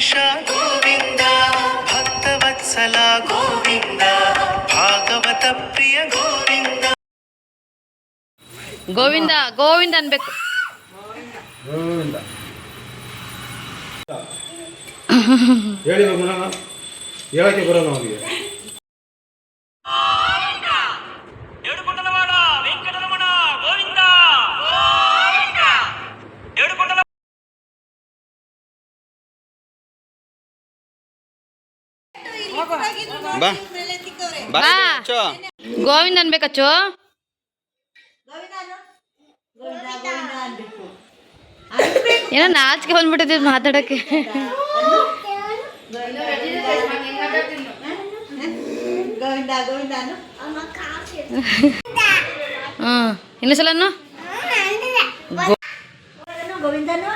ದ್ವಾರಕಾಧೀಶ ಗೋವಿಂದ ಭಕ್ತವತ್ಸಲ ಗೋವಿಂದ ಭಾಗವತ ಪ್ರಿಯ ಗೋವಿಂದ. ಗೋವಿಂದ ಗೋವಿಂದ ಅನ್ಬೇಕು. ಗೋವಿಂದ. ಹೇಳಿ ಹೇಳಕ್ಕೆ ಬರೋಣ ಅವನಿಗೆ. ಬಾ. ಬಾ. ಗೋವಿಂದ ಅನ್ಬೇಕಚ್ಚು ಏನೋ ನಾಚಿಕೆ ಬಂದ್ಬಿಟ್ಟಿದ್ದೀವಿ ಮಾತಾಡಕ್ಕೆ. ಹ್ಮ್ ಇನ್ನೊಂದ್ಸಲನು ಗೋವಿಂದನು?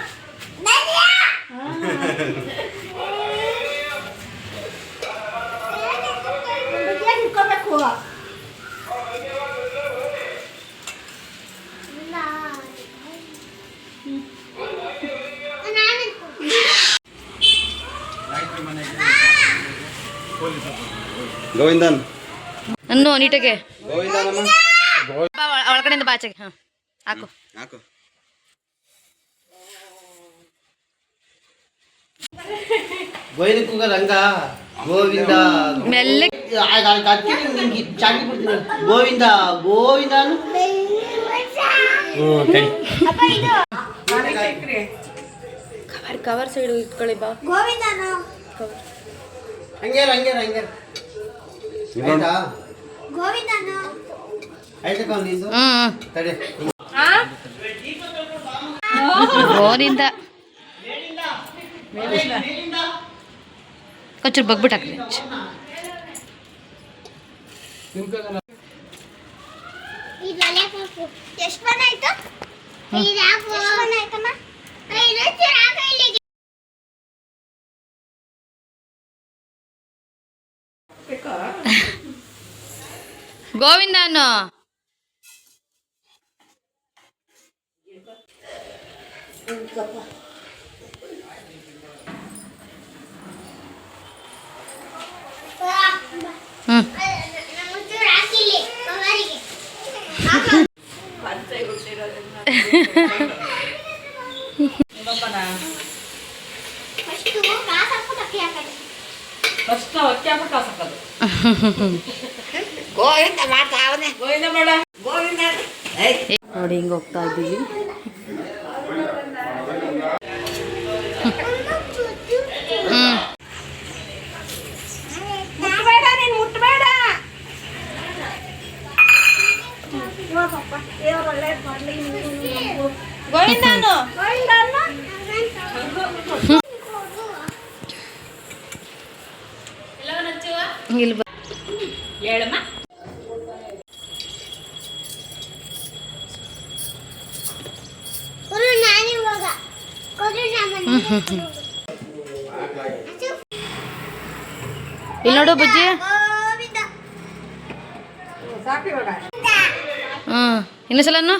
ಗೋವಿಂದನ್. ಅನ್ನು ನೀಟಾಗೆ ಒಳಗಡೆಯಿಂದ ಬಾಚೆಗೆ ಹಾಂ ಹಾಕು. ಹಾಕು. ಗೋವಿಂದ. ರಂಗ ಗೋವಿಂದ ಮೆಲ್ಲ Govinda Govinda. Cover cover side ಇಟ್ಕೊಳ್ಳಿ ಬಾ. ಗೋವಿಂದನು. ಹಂಗೆ ಇರು, ಹಂಗೆ ಇರು, ಹಂಗೆ ಇರು. ಆಯ್ತಾ ಗೋವಿಂದನು ಆಯ್ತಕ್ಕ ನಿಂದು ಹ್ಮ್. ತಡೆ. ಗೋರಿಂದ కొంచెం ಬಗ್ಬಿಟ್ಟು ಹಾಕ್ರಿ ಎಷ್ಟು ಬಂದಾಯ್ತು ಎಷ್ಟು ಮನೆ ಗೋವಿಂದ ಅನ್ನು ಹ್ಮ್. ನಮ್ಮಚೂರು ಹಾಕಿಲ್ಲಿ ಕವರಿಗೆ ಫಸ್ಟು ಕಾಸು ಹಾಕ್ಬಿಟ್ಟು ಅಕ್ಕಿ ಹಾಕೋದು ಫಸ್ಟ್ ಅಕ್ಕಿ ಹಾಕಿ ಕಾಸು ಹಾಕೋದು ನೋಡಿ ಹಿಂಗೆ ಹೋಗ್ತಾ ಇದ್ದೀವಿ ಇಲ್ಲಿ ಬಾ ಹೇಳಮ್ಮ ಇಲ್ಲಿ ನೋಡು ಬುಜ್ಜಿ. ಹ್ಮ್. ಇನ್ನೊಂದ್ಸಲನು?